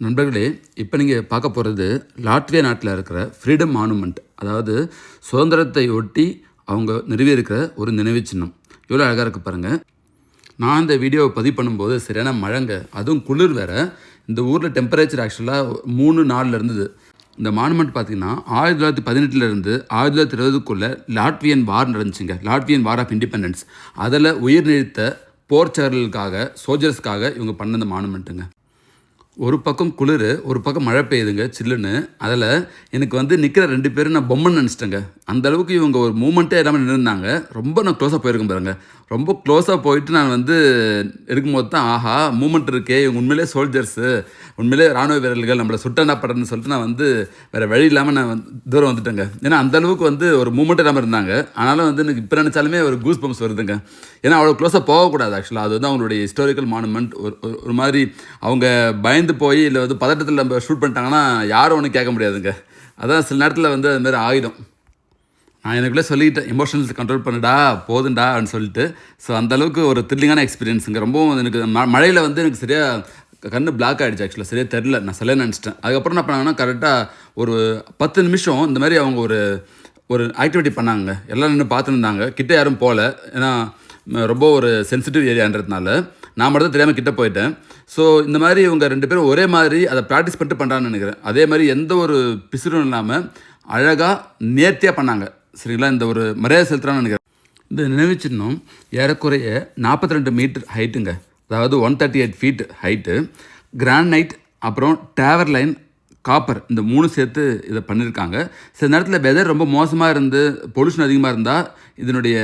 நண்பர்களே இப்போ நீங்கள் பார்க்க போகிறது லாட்வியா நாட்டில் இருக்கிற ஃப்ரீடம் மானுமெண்ட் அதாவது சுதந்திரத்தை ஒட்டி அவங்க நிறுவியிருக்கிற ஒரு நினைவு சின்னம். எவ்வளோ அழகாக இருக்குது பாருங்கள் நான் இந்த வீடியோவை பதிவு பண்ணும்போது சரியான மழைங்க அதுவும் குளிர் வேறு. இந்த ஊரில் டெம்பரேச்சர் ஆக்சுவலாக மூணு நாளில் இருந்தது. இந்த மானுமெண்ட் பார்த்தீங்கன்னா ஆயிரத்தி தொள்ளாயிரத்தி பதினெட்டுலேருந்து ஆயிரத்தி தொள்ளாயிரத்தி இருபதுக்குள்ளே லாட்வியன் வார் நடந்துச்சுங்க. லாட்வியன் வார் ஆஃப் இண்டிபெண்டன்ஸ் அதில் உயிர் நீழ்த்த போர்ச்சர்களுக்காக சோல்ஜர்ஸ்க்காக இவங்க பண்ண இந்த மானுமெண்ட்டுங்க ஒரு பக்கம் குளிர் ஒரு பக்கம் மழை பெய்யுதுங்க சில்லுன்னு. அதில் எனக்கு வந்து நிற்கிற ரெண்டு பேரும் நான் பொம்மைன்னு நினச்சிட்டேங்க. அந்தளவுக்கு இவங்க ஒரு மூமெண்ட்டே இல்லாமல் நின்றுருந்தாங்க ரொம்ப நான் க்ளோஸாக போயிருக்கேன் பாருங்க. ரொம்ப க்ளோஸாக போயிட்டு நான் வந்து இருக்கும்போது தான் ஆஹா மூமெண்ட் இருக்கே இவங்க உண்மையிலே சோல்ஜர்ஸு உண்மையிலே ராணுவ வீரர்கள் நம்மளை சுட்டனா படன்னு சொல்லிட்டு நான் வந்து வேறு வழி இல்லாமல் நான் தூரம் வந்துட்டேங்க. ஏன்னா அந்த அளவுக்கு வந்து ஒரு மூமெண்ட் இல்லாமல் இருந்தாங்க. ஆனாலும் வந்து எனக்கு இப்போ நினச்சாலுமே ஒரு கூஸ் பம்ப்ஸ் வருதுங்க. ஏன்னா அவ்வளோ க்ளோஸாக போகக்கூடாது ஆக்சுவலாக அது வந்து அவங்களுடைய ஹிஸ்டாரிக்கல் மானுமெண்ட் ஒரு ஒரு- ஒரு மாதிரி அவங்க பயந்து போய் இல்லை வந்து பதட்டத்தில் நம்ம ஷூட் பண்ணிட்டாங்கன்னா யாரும் ஒன்றும் கேட்க முடியாதுங்க. அதான் சில நேரத்தில் வந்து அதுமாரி ஆகிடும் நான் எனக்குள்ளே சொல்லிக்கிட்டேன் எமோஷனல்ஸ் கண்ட்ரோல் பண்ணுடா போதுண்டா அப்படின்னு சொல்லிட்டு. ஸோ அந்தளவுக்கு ஒரு த்ரில்லிங்கான எக்ஸ்பீரியன்ஸுங்க ரொம்பவும் எனக்கு ம- மழையில் வந்து எனக்கு சரியாக கண்ணு பிளாக் ஆகிடுச்சு ஆக்சுவலாக சரியாக தெரில நான் சில நினச்சிட்டேன். அதுக்கப்புறம் என்ன பண்ணாங்கன்னா கரெக்டாக ஒரு பத்து நிமிஷம் இந்த மாதிரி அவங்க ஒரு ஒரு ஆக்டிவிட்டி பண்ணாங்க எல்லாம் நின்று பார்த்துருந்தாங்க கிட்டே யாரும் போகல. ஏன்னா ரொம்ப ஒரு சென்சிட்டிவ் ஏரியான்றதுனால நான் மட்டும் தான் தெரியாமல் கிட்ட போயிட்டேன். ஸோ இந்த மாதிரி இவங்க ரெண்டு பேரும் ஒரே மாதிரி அதை ப்ராக்டிஸ் பண்ணிட்டு பண்ணுறான்னு நினைக்கிறேன். அதே மாதிரி எந்த ஒரு பிசுறும் இல்லாமல் அழகாக நேர்த்தியாக பண்ணாங்க. சரிங்களா? இந்த ஒரு மரியாதை செலுத்துறான்னு நினைக்கிறேன். இந்த நினைவு சின்னம் ஏறக்குறைய 42 ரெண்டு மீட்டர் ஹைட்டுங்க அதாவது one thirty eight feet height granite அப்புறம் டேவர் லைன் காப்பர் இந்த மூணு சேர்த்து இதை பண்ணியிருக்காங்க சில நேரத்தில் வெதர் ரொம்ப மோசமாக இருந்து பொல்யூஷன் அதிகமாக இருந்தால் இதனுடைய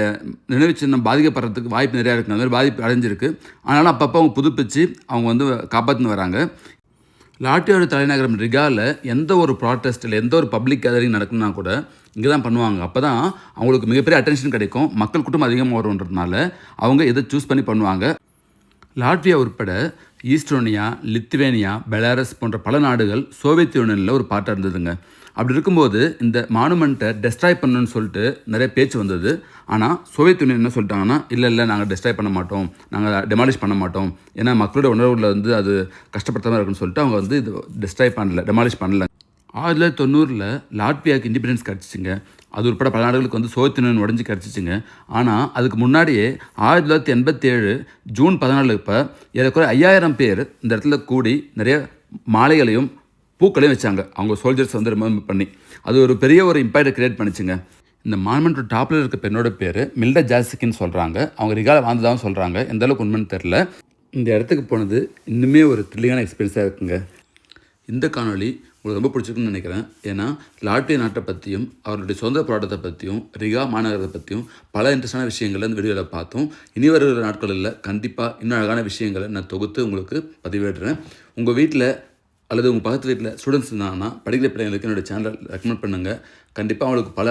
நினைவு சின்னம் பாதிக்கப்படுறதுக்கு வாய்ப்பு நிறையா இருக்குது அந்த மாதிரி பாதிப்பு அடைஞ்சிருக்கு. அதனால் அப்பப்போ அவங்க புதுப்பிச்சு அவங்க வந்து காப்பாற்றின்னு வராங்க. லாட்டியோட தலைநகரம் ரிகாவில் எந்த ஒரு ப்ராட்டஸ்ட்டில் இல்லை எந்த ஒரு பப்ளிக் கேதரிங் நடக்குன்னா கூட இங்கே தான் பண்ணுவாங்க. அப்போ தான் அவங்களுக்கு மிகப்பெரிய அட்டென்ஷன் கிடைக்கும். மக்கள் கூட்டம் அதிகமாக வரும்ன்றதுனால அவங்க இதை சூஸ் பண்ணி பண்ணுவாங்க. லாட்வியா உட்பட ஈஸ்டோனியா லித்துவேனியா பெலாரஸ் போன்ற பல நாடுகள் சோவியத் யூனியனில் ஒரு பார்ட்டாக இருந்ததுங்க. அப்படி இருக்கும்போது இந்த மானுமெண்ட்டை டெஸ்ட்ராய் பண்ணணும்னு சொல்லிட்டு நிறைய பேச்சு வந்தது. ஆனால் சோவியத் யூனியன் என்ன சொல்லிட்டாங்கன்னா இல்லை இல்லை நாங்கள் டெஸ்ட்ராய் பண்ண மாட்டோம். நாங்கள் டெமாலிஷ் பண்ண மாட்டோம். ஏன்னா மக்களோட உணர்வுகளில் வந்து அது கஷ்டப்படுத்தாமல் இருக்குன்னு சொல்லிட்டு அவங்க வந்து இது டெஸ்ட்ராய் பண்ணல டெமாலிஷ் பண்ணல. ஆயிரத்தி தொள்ளாயிரத்தி தொண்ணூறில் லாட்வியாவுக்கு இண்டிபெண்டன்ஸ் கிடச்சிச்சுங்க. அது உட்பட பல நாடுகளுக்கு வந்து சோவியத் உடஞ்சி கிடச்சிச்சுங்க. ஆனால் அதுக்கு முன்னாடியே ஆயிரத்தி தொள்ளாயிரத்தி எண்பத்தி ஏழு ஜூன் பதினாலு இப்போ ஏறக்குறைய ஐயாயிரம் பேர் இந்த இடத்துல கூடி நிறைய மாலைகளையும் பூக்களையும் வச்சாங்க. அவங்க சோல்ஜர்ஸ் வந்து ரிமெம்பர் பண்ணி. அது ஒரு பெரிய ஒரு இம்பேக்டை க்ரியேட் பண்ணிச்சுங்க. இந்த மான்மெண்ட் டாப்பில் இருக்க பெண்ணோட பேர் மில்டா ஜாசிக்கின்னு சொல்கிறாங்க அவங்க ரிகால வாழ்ந்ததாகவும் சொல்கிறாங்க எந்த அளவுக்கு உண்மைன்னு தெரில இந்த இடத்துக்கு போனது இன்னுமே ஒரு த்ரில்லிங்கான எக்ஸ்பீரியன்ஸாக இருக்குங்க. இந்த காணொளி உங்களுக்கு ரொம்ப பிடிச்சிருக்குன்னு நினைக்கிறேன். ஏன்னா லாட்வியா நாட்டை பற்றியும் அவருடைய சொந்த போராட்டத்தை பற்றியும் ரிகா மாநகரத்தை பற்றியும் பல இன்ட்ரெஸ்டான விஷயங்களை இந்த வீடியோவில் பார்த்தோம். இனி வருகிற நாட்களில் கண்டிப்பாக இன்னும் அழகான விஷயங்களை நான் தொகுத்து உங்களுக்கு பதிவிடுறேன். உங்கள் வீட்டில் அல்லது உங்கள் பக்கத்து வீட்டில் ஸ்டூடெண்ட்ஸ் இருந்தாங்கன்னா படிக்கிற பிள்ளைங்களுக்கு என்னோடய சேனலை ரெக்கமெண்ட் பண்ணுங்கள் கண்டிப்பாக அவங்களுக்கு பல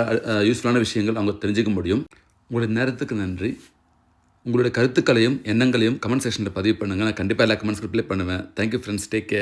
யூஸ்ஃபுல்லான விஷயங்கள் அவங்க தெரிஞ்சுக்க முடியும். உங்களுடைய நேரத்துக்கு நன்றி. உங்களுடைய கருத்துக்களையும் எண்ணங்களையும் கமெண்ட் செக்ஷனில் பதிவு பண்ணுங்கள் நான் கண்டிப்பாக எல்லா கமெண்ட்ஸ் ரிப்ளை பண்ணுவேன். Thank you friends take care